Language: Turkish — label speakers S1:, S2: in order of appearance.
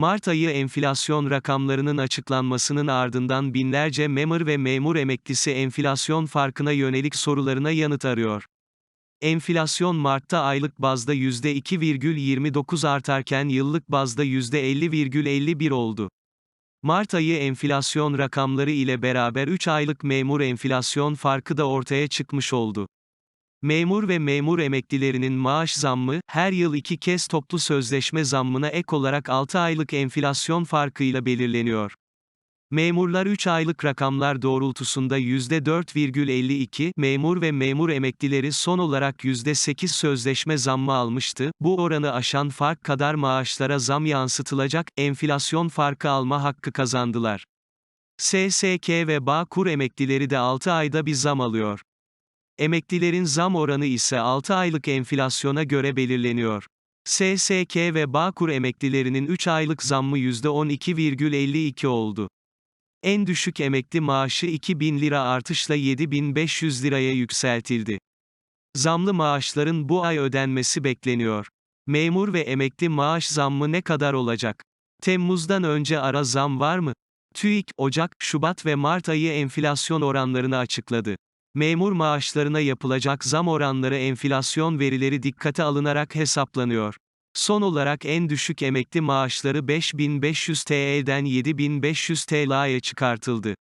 S1: Mart ayı enflasyon rakamlarının açıklanmasının ardından binlerce memur ve memur emeklisi enflasyon farkına yönelik sorularına yanıt arıyor. Enflasyon Mart'ta aylık bazda %2,29 artarken yıllık bazda %50,51 oldu. Mart ayı enflasyon rakamları ile beraber 3 aylık memur enflasyon farkı da ortaya çıkmış oldu. Memur ve memur emeklilerinin maaş zammı, her yıl iki kez toplu sözleşme zammına ek olarak 6 aylık enflasyon farkıyla belirleniyor. Memurlar 3 aylık rakamlar doğrultusunda %4,52, memur ve memur emeklileri son olarak %8 sözleşme zammı almıştı, bu oranı aşan fark kadar maaşlara zam yansıtılacak, enflasyon farkı alma hakkı kazandılar. SSK ve Bağkur emeklileri de 6 ayda bir zam alıyor. Emeklilerin zam oranı ise 6 aylık enflasyona göre belirleniyor. SSK ve Bağkur emeklilerinin 3 aylık zammı %12,52 oldu. En düşük emekli maaşı 2000 lira artışla 7500 liraya yükseltildi. Zamlı maaşların bu ay ödenmesi bekleniyor. Memur ve emekli maaş zammı ne kadar olacak? Temmuz'dan önce ara zam var mı? TÜİK, Ocak, Şubat ve Mart ayı enflasyon oranlarını açıkladı. Memur maaşlarına yapılacak zam oranları enflasyon verileri dikkate alınarak hesaplanıyor. Son olarak en düşük emekli maaşları 5500 TL'den 7500 TL'ye çıkartıldı.